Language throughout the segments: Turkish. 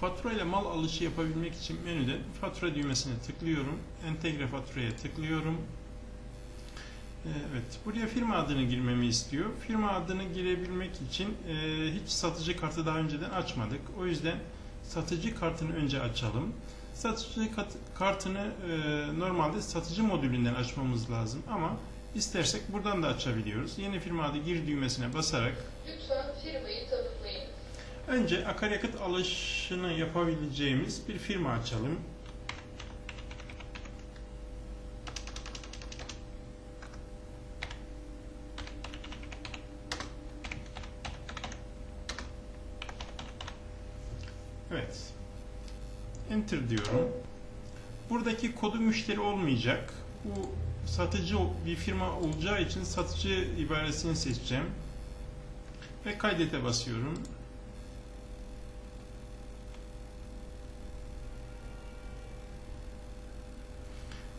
Fatura ile mal alışı yapabilmek için menüden fatura düğmesine tıklıyorum. Entegre faturaya tıklıyorum. Ee, Evet, buraya firma adını girmemi istiyor. Firma adını girebilmek için e, hiç satıcı kartı daha önceden açmadık. O yüzden satıcı kartını önce açalım. Satıcı kartını e, normalde satıcı modülünden açmamız lazım ama istersek buradan da açabiliyoruz. Yeni firma adı gir düğmesine basarak Lütfen firmayı tanımlayın. Önce akaryakıt alışını yapabileceğimiz bir firma açalım. Evet. Enter diyorum. Buradaki kodu müşteri olmayacak. Bu satıcı bir firma olacağı için satıcı ibaresini seçeceğim. Ve kaydete basıyorum.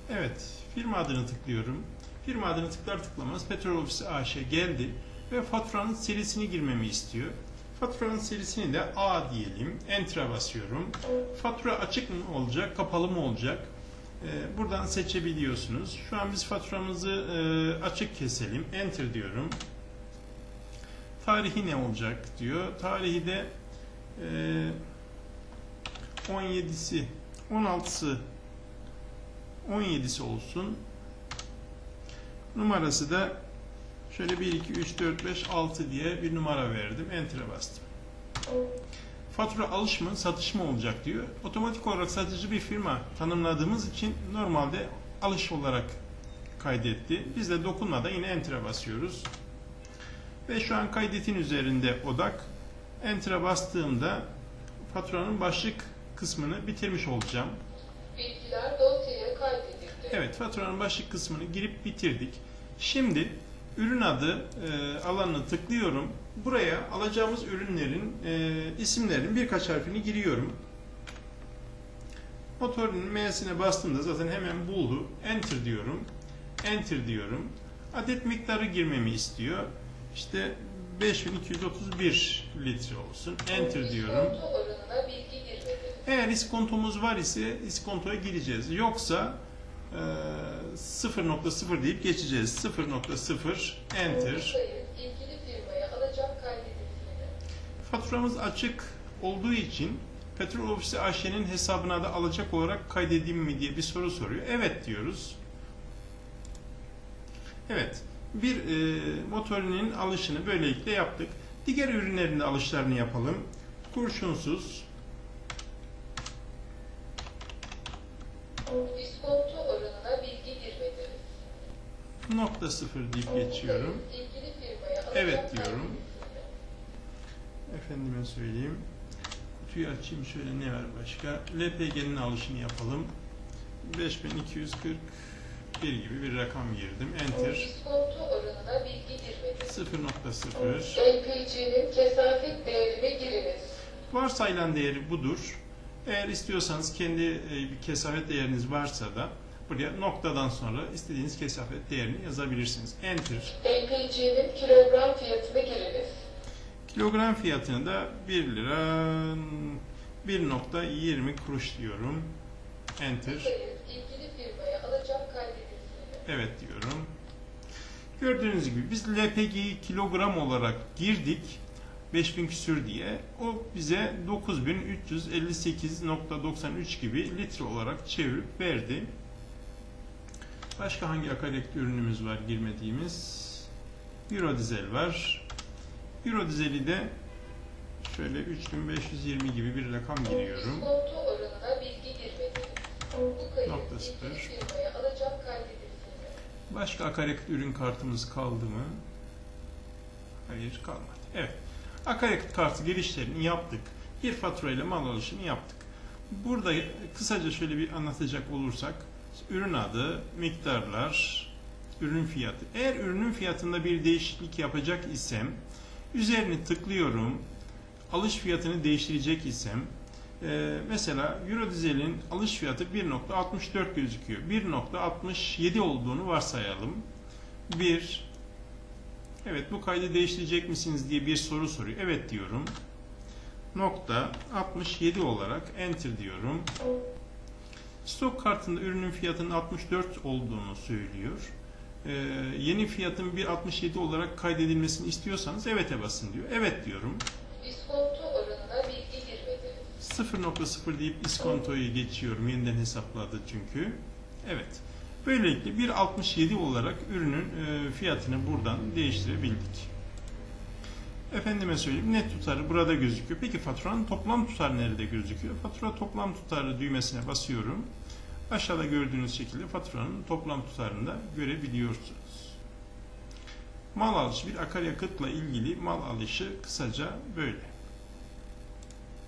Evet, firma adını tıklıyorum. Firma adını tıklar tıklamaz Petrol Ofisi AŞ geldi ve faturanın serisini girmemi istiyor. Faturanın serisini de A diyelim. Enter'a basıyorum. Fatura açık mı olacak, kapalı mı olacak? Ee, buradan seçebiliyorsunuz. Şu an biz faturamızı e, açık keselim. Enter diyorum. Tarihi ne olacak diyor. Tarihi de e, 17'si, 16'sı 17'si olsun. Numarası da şöyle 1, 2, 3, 4, 5, 6 diye bir numara verdim. Enter'a bastım. Fatura alış mı, satış mı olacak diyor. Otomatik olarak satıcı bir firma tanımladığımız için normalde alış olarak kaydetti. Biz de dokunmadan yine Enter'a basıyoruz. Ve şu an kaydetin üzerinde odak. Enter'a bastığımda faturanın başlık kısmını bitirmiş olacağım. Bilgiler. Evet, faturanın başlık kısmını girip bitirdik. Şimdi ürün adı e, alanına tıklıyorum. Buraya alacağımız ürünlerin e, isimlerinin birkaç harfini giriyorum. Motorun M'sine bastığımda zaten hemen buldu. Enter diyorum. Enter diyorum. Adet miktarı girmemi istiyor. İşte 5231 litre olsun. Enter diyorum. Eğer iskontomuz var ise iskontoya gireceğiz. Yoksa 0.0 deyip geçeceğiz. 0.0 enter. Sayın ilgili firmaya alacak kaydedildiğini. Faturamız açık olduğu için Petrol Ofisi AŞ'nin hesabına da alacak olarak kaydedeyim mi diye bir soru soruyor. Evet diyoruz. Evet. Bir e, motorinin alışını böylelikle yaptık. Diğer ürünlerin de alışlarını yapalım. Kurşunsuz, İskonto oranına bilgi girmedi. Nokta sıfır deyip geçiyorum. Evet diyorum. Efendime söyleyeyim. Kutuyu açayım şöyle ne var başka? LPG'nin alışını yapalım. 5241 gibi bir rakam girdim. Enter. İskonto oranına bilgi girmedi. 0.0. LPG'nin kesafet değerini giriniz. Varsayılan değeri budur. Eğer istiyorsanız kendi e, bir kesafet değeriniz varsa da buraya noktadan sonra istediğiniz kesafet değerini yazabilirsiniz. Enter. LPG'nin kilogram fiyatını giriniz. Kilogram fiyatını da 1 lira 1.20 kuruş diyorum. Enter. İlgili firmaya alacak kaydedildiğini. Evet diyorum. Gördüğünüz gibi biz LPG'yi kilogram olarak girdik. 5000 küsür diye. O bize 9358.93 gibi litre olarak çevirip verdi. Başka hangi akaryakıt ürünümüz var girmediğimiz? Eurodizel var. Eurodizeli de şöyle 3520 gibi bir rakam giriyorum. Nokta sıfır. firmaya alacak kaydedildiğini. Başka akaryakıt ürün kartımız kaldı mı? Hayır kalmadı. Evet. Akaryakıt kartı girişlerini yaptık. Bir fatura ile mal alışını yaptık. Burada kısaca şöyle bir anlatacak olursak ürün adı, miktarlar, ürün fiyatı. Eğer ürünün fiyatında bir değişiklik yapacak isem üzerine tıklıyorum. Alış fiyatını değiştirecek isem e, mesela Eurodizel'in alış fiyatı 1.64 gözüküyor. 1.67 olduğunu varsayalım. 1 Evet bu kaydı değiştirecek misiniz diye bir soru soruyor. Evet diyorum. nokta 67 olarak enter diyorum. Stok kartında ürünün fiyatının 64 olduğunu söylüyor. Ee, yeni fiyatın bir 67 olarak kaydedilmesini istiyorsanız evet'e basın diyor. Evet diyorum. İskonto oranına bilgi girmedi. 0.0 deyip iskontoyu geçiyorum. Yeniden hesapladı çünkü. Evet. Böylelikle 1.67 olarak ürünün e, fiyatını buradan değiştirebildik. Efendime söyleyeyim net tutarı burada gözüküyor. Peki faturanın toplam tutarı nerede gözüküyor? Fatura toplam tutarı düğmesine basıyorum. Aşağıda gördüğünüz şekilde faturanın toplam tutarını da görebiliyorsunuz. Mal alışı bir akaryakıtla ilgili mal alışı kısaca böyle.